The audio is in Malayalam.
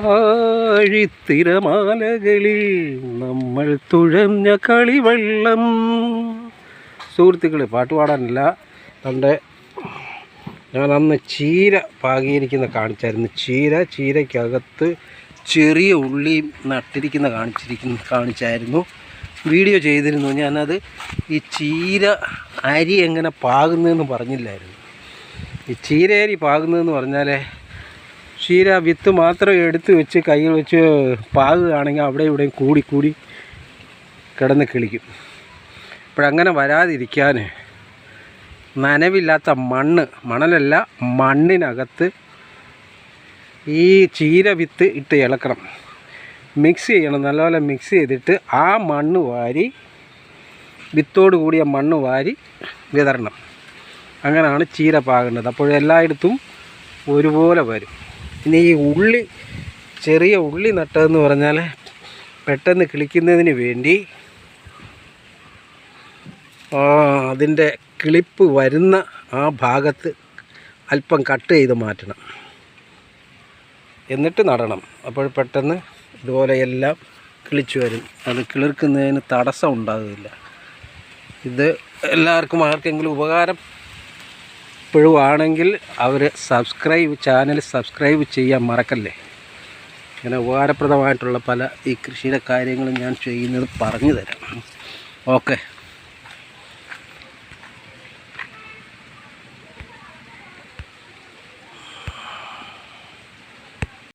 ആഴിത്തിരമാലകളിൽ നമ്മൾ തുഴഞ്ഞ കളിവെള്ളം. സുഹൃത്തുക്കളെ പാട്ട് പാടാനല്ല. നമ്മുടെ ഞാൻ അന്ന് ചീര പാകിയിരിക്കുന്ന കാണിച്ചായിരുന്നു. ചീര ചീരയ്ക്കകത്ത് ചെറിയ ഉള്ളിയും നട്ടിരിക്കുന്ന കാണിച്ചിരിക്കുന്ന കാണിച്ചായിരുന്നു. വീഡിയോ ചെയ്തിരുന്നു. ഞാനത് ഈ ചീര അരി എങ്ങനെ പാകുന്നതെന്ന് പറഞ്ഞില്ലായിരുന്നു. ഈ ചീര അരി പാകുന്നതെന്ന് പറഞ്ഞാൽ ചീര വിത്ത് മാത്രം എടുത്ത് വെച്ച് കയ്യിൽ വെച്ച് പാകുകയാണെങ്കിൽ അവിടെ ഇവിടെയും കൂടി കൂടി കിടന്ന് കിളിക്കും. അപ്പോഴങ്ങനെ വരാതിരിക്കാൻ നനവില്ലാത്ത മണ്ണ് മണലല്ല മണ്ണിനകത്ത് ഈ ചീര വിത്ത് ഇട്ട് ഇളക്കണം. മിക്സ് ചെയ്യണം നല്ലപോലെ മിക്സ് ചെയ്തിട്ട് ആ മണ്ണ് വാരി വിത്തോട് കൂടിയ മണ്ണ് വാരി വിതരണം അങ്ങനെയാണ് ചീര പാകേണ്ടത് അപ്പോൾ എല്ലായിടത്തും ഒരുപോലെ വരും. ഇനി ഈ ഉള്ളി ചെറിയ ഉള്ളി നട്ടതെന്ന് പറഞ്ഞാൽ പെട്ടെന്ന് കിളിക്കുന്നതിന് വേണ്ടി അതിന്റെ കിളിപ്പ് വരുന്ന ആ ഭാഗത്ത് അല്പം കട്ട് ചെയ്ത് മാറ്റണം. എന്നിട്ട് നടണം. അപ്പോൾ പെട്ടെന്ന് ഇതുപോലെ എല്ലാം കിളിച്ചു വരും. അത് കിളിർക്കുന്നതിന് തടസ്സം ഉണ്ടാകുന്നില്ല ഇത് എല്ലാവർക്കും ആർക്കെങ്കിലും ഉപകാരപ്പെടുവാണെങ്കിൽ അവർ സബ്സ്ക്രൈബ് ചാനൽ സബ്സ്ക്രൈബ് ചെയ്യാൻ മറക്കല്ലേ? ഇങ്ങനെ ഉപകാരപ്രദമായിട്ടുള്ള പല ഈ കൃഷിയുടെ കാര്യങ്ങളും ഞാൻ ചെയ്യുന്നത് പറഞ്ഞു തരാം ഓക്കെ.